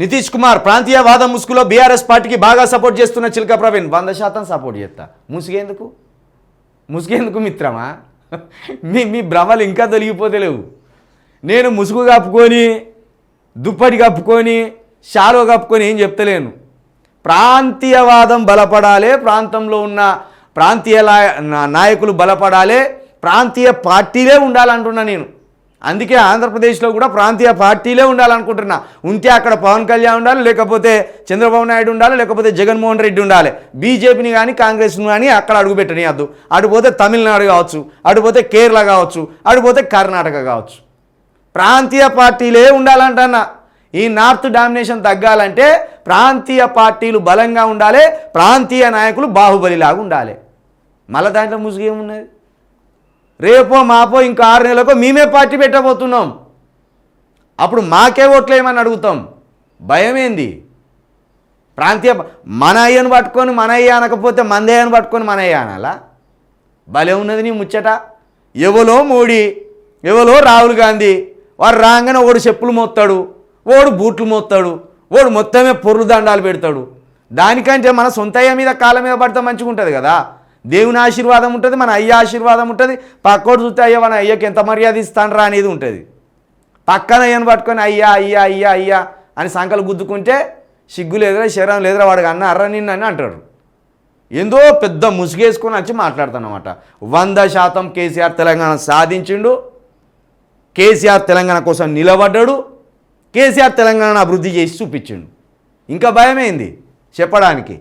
నితీష్ కుమార్ ప్రాంతీయ వాదం ముసుగులో బీఆర్ఎస్ పార్టీకి బాగా సపోర్ట్ చేస్తున్న చిల్క ప్రవీణ్ వంద శాతం సపోర్ట్ చేస్తా. ముసుగేందుకు? ముసుగేందుకు మిత్రమా? మీ మీ భ్రమలు ఇంకా తొలగిపోతలేవు నేను ముసుగు కప్పుకొని దుప్పటి కప్పుకొని షాలో కప్పుకొని ఏం చెప్తలేను. ప్రాంతీయవాదం బలపడాలి ప్రాంతంలో ఉన్న ప్రాంతీయ నాయకులు బలపడాలి ప్రాంతీయ పార్టీలే ఉండాలంటున్నా నేను. అందుకే ఆంధ్రప్రదేశ్లో కూడా ప్రాంతీయ పార్టీలే ఉండాలనుకుంటున్నా. ఉంటే అక్కడ పవన్ కళ్యాణ్ ఉండాలి లేకపోతే చంద్రబాబు నాయుడు ఉండాలి లేకపోతే జగన్మోహన్ రెడ్డి ఉండాలి. బీజేపీని కానీ కాంగ్రెస్ని కానీ అక్కడ అడుగుపెట్టనియద్దు అటుపోతే తమిళనాడు కావచ్చు అటుపోతే కేరళ కావచ్చు అటుపోతే కర్ణాటక కావచ్చు. ప్రాంతీయ పార్టీలే ఉండాలంటన్నా. ఈ నార్త్ డామినేషన్ తగ్గాలంటే ప్రాంతీయ పార్టీలు బలంగా ఉండాలి ప్రాంతీయ నాయకులు బాహుబలిలాగా ఉండాలి. మళ్ళీ దాంట్లో ముసుగేమున్నది? రేపో మాపో ఇంకో ఆరు నెలలకో మేమే పార్టీ పెట్టబోతున్నాం. అప్పుడు మాకే ఓట్లేమని అడుగుతాం. భయమేంది? ప్రాంతీయ మన అయ్యను పట్టుకొని మన అయ్య అనకపోతే మందయ్యను పట్టుకొని మన అయ్య అనాలా? భలే ఉన్నది నీ ముచ్చట. ఎవలో మోడీ ఎవలో రాహుల్ గాంధీ వారు రాగానే ఓడు చెప్పులు మోస్తాడు ఓడు బూట్లు మోస్తాడు ఓడు మొత్తమే పొర్రు దండాలు పెడతాడు. దానికంటే మన సొంత అయ్య మీద కాళ్ళ మీద పడితే మంచిగా ఉంటుంది కదా? దేవుని ఆశీర్వాదం ఉంటుంది మన అయ్య ఆశీర్వాదం ఉంటుంది. పక్కోడు చూస్తే అయ్యా మన అయ్యకి ఎంత మర్యాద ఇస్తానరా అనేది ఉంటుంది. పక్కన అయ్యను పట్టుకొని అయ్యా అయ్యా అయ్యా అయ్యా అని సంకలు గుద్దుకుంటే సిగ్గు లేదురా శరం లేదురా వాడికి అన్న అర్ర నిన్ను అని అంటాడు. ఏందో పెద్ద ముసుగేసుకొని వచ్చి మాట్లాడతానమాట. వంద శాతం కేసీఆర్ తెలంగాణ సాధించిండు. కేసీఆర్ తెలంగాణ కోసం నిలబడ్డాడు. కేసీఆర్ తెలంగాణ అభివృద్ధి చేసి చూపించిండు. ఇంకా భయమైంది? చెప్పడానికి.